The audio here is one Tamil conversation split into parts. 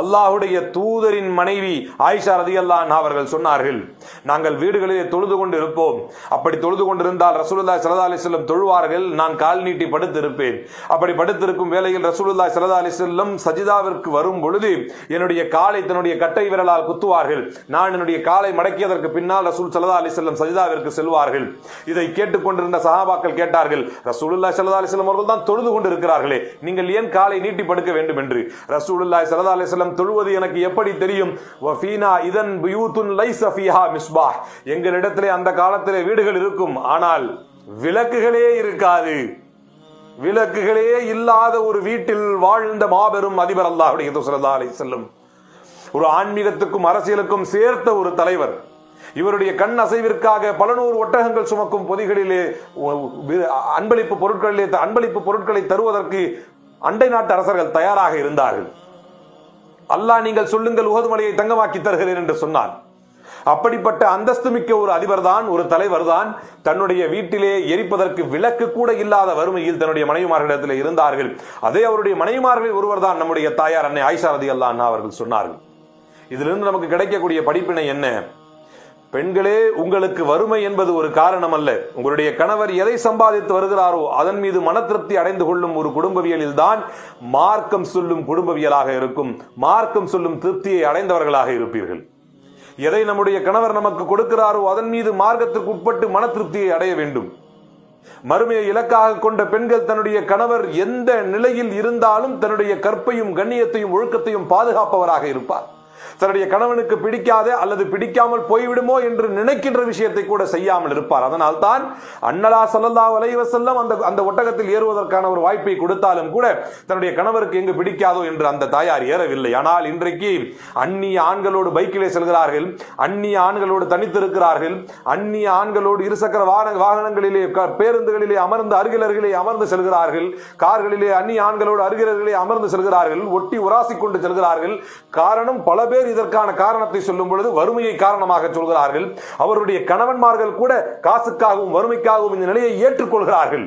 அல்லாஹுடைய தூதரின் மனைவி ஆயிஷா ரதியல்லான் அவர்கள் சொன்னார்கள். நாங்கள் வீடுகளிலே தொழுது கொண்டு இருப்போம் அப்படி தொழுது கொண்டிருந்தால் ரசூலுல்லாஹி ஸல்லல்லாஹு அலைஹி வஸல்லம் தொழுவார்கள். நான் கால் நீட்டி படுத்திருப்பேன். அப்படி படுத்திருக்கும் வேளையில் ரசூலுல்லாஹி ஸல்லல்லாஹு அலைஹி வஸல்லம் சஜிதாவிற்கு வரும் பொழுது என்னுடைய காலை தன்னுடைய கட்டை விரலால் குத்துவார்கள். நான் என்னுடைய காலை மடக்கியதற்கு பின்னால் ரசூல் ஸல்லல்லாஹு அலைஹி வஸல்லம் சஜிதாவிற்கு செல்வார்கள். இதை கேட்டுக்கொண்டிருந்த சஹாபாக்கள் கேட்டார்கள் ரசூலுல்லாஹி ஸல்லல்லாஹு அலைஹி வஸல்லம் அவர்கள் தான் தொழுது கொண்டு இருக்கிறார்களே நீங்கள் ஏன் காலை நீட்டி படுக்க வேண்டும் என்று? ரசூலுல்லாஹி ஸல்லல்லாஹு அலைஹி வஸல்லம் தொழுவது எனக்கு எப்படி தெரியும்? வஃபீனா இதன் பியூத்துன் லைஸ் ஃபீஹா மிஸ்பாஹ். எங்களிடத்திலே அந்த காலத்திலே வீடுகள் இருக்கும். ஆனால் விளக்குகளே இருக்காது. விளக்குகளே இல்லாத ஒரு வீட்டில் வாழ்ந்த மாபெரும் அதிபர் அல்லாஹ்வுடைய ஸல்லல்லாஹு அலை செல்லும் ஒரு ஆன்மீகத்துக்கும் அரசியலுக்கும் சேர்த்த ஒரு தலைவர். இவருடைய கண் அசைவிற்காக பல நூறு ஒட்டகங்கள் சுமக்கும் பொதிகளிலே அன்பளிப்பு பொருட்களிலே அன்பளிப்பு பொருட்களை தருவதற்கு அண்டை நாட்டு அரசர்கள் தயாராக இருந்தார்கள். அல்லாஹ் நீங்கள் சொல்லுங்கள் உகது மலையை தங்கமாக்கி தருகிறேன் என்று சொன்னான். அப்படிப்பட்ட அந்தஸ்து மிக்க ஒரு அதிபர் தான் ஒரு தலைவர் தான் தன்னுடைய வீட்டிலே எரிப்பதற்கு விளக்கு கூட இல்லாத வறுமையில் தன்னுடைய மனைவிமார்களிடத்தில் இருந்தார்கள். அதே அவருடைய மனைவிமார்களில் ஒருவர் தான் நம்முடைய தாயார் அன்னை ஆயிஷா ரதி அல்லா அவர்கள் சொன்னார்கள். இதிலிருந்து நமக்கு கிடைக்கக்கூடிய படிப்பினை என்ன? பெண்களே உங்களுக்கு வறுமை என்பது ஒரு காரணம் அல்ல உங்களுடைய கணவர் எதை சம்பாதித்து வருகிறாரோ அதன் மீது மன திருப்தி அடைந்து கொள்ளும் ஒரு குடும்பவியலில் தான் மார்க்கம் சொல்லும் குடும்பவியலாக இருக்கும். மார்க்கம் சொல்லும் திருப்தியை அடைந்தவர்களாக இருப்பீர்கள். எதை நம்முடைய கணவர் நமக்கு கொடுக்கிறாரோ அதன் மீது மார்க்கத்திற்கு உட்பட்டு மன திருப்தியை அடைய வேண்டும். மறுமையை இலக்காக கொண்ட பெண்கள் தன்னுடைய கணவர் எந்த நிலையில் இருந்தாலும் தன்னுடைய கற்பையும் கண்ணியத்தையும் ஒழுக்கத்தையும் பாதுகாப்பவராக இருப்பார். தன்னுடைய கணவனுக்கு பிடிக்காத அல்லது பிடிக்காமல் போய்விடுமோ என்று நினைக்கின்ற விஷயத்தை கூட செய்யாமல் இருப்பார். அதனால் தான் அன்னலா சல்லல்லா வலைவசல்லம் அந்த அந்த ஒட்டகத்தில் ஏறுவதற்கான ஒரு வாய்ப்பை கொடுத்தாலும் கூட தன்னுடைய கணவருக்கு எங்கு பிடிக்காதோ என்று அந்த தாயார் ஏறவில்லை. ஆனால் இன்றைக்கு அந்நிய ஆண்களோடு பைக்கிலே செல்கிறார்கள் அந்நிய ஆண்களோடு தனித்திருக்கிறார்கள் அந்நிய ஆண்களோடு இருசக்கர வாகன வாகனங்களிலே பேருந்துகளிலே அமர்ந்து அருகிலர்களே அமர்ந்து செல்கிறார்கள் கார்களிலே அந்நிய ஆண்களோடு அருகிலர்களே அமர்ந்து செல்கிறார்கள் ஒட்டி உராசி கொண்டு செல்கிறார்கள். காரணம் பல பேர் இதற்கான காரணத்தை சொல்லும் பொழுது வறுமையை காரணமாக சொல்கிறார்கள். அவருடைய கணவன்மார்கள் கூட காசுக்காகவும் வறுமைக்காகவும் இந்த நிலையை ஏற்றுக்கொள்கிறார்கள்.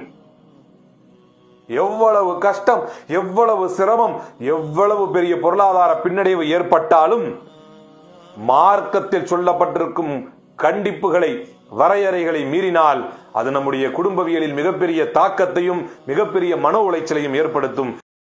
எவ்வளவு கஷ்டம் எவ்வளவு சிரமம் எவ்வளவு பெரிய பொருளாதார பின்னடைவு ஏற்பட்டாலும் மார்க்கத்தில் சொல்லப்பட்டிருக்கும் கண்டிப்புகளை வரையறைகளை மீறினால் அது நம்முடைய குடும்பவியலில் மிகப்பெரிய தாக்கத்தையும் மிகப்பெரிய மன உளைச்சலையும் ஏற்படுத்தும்.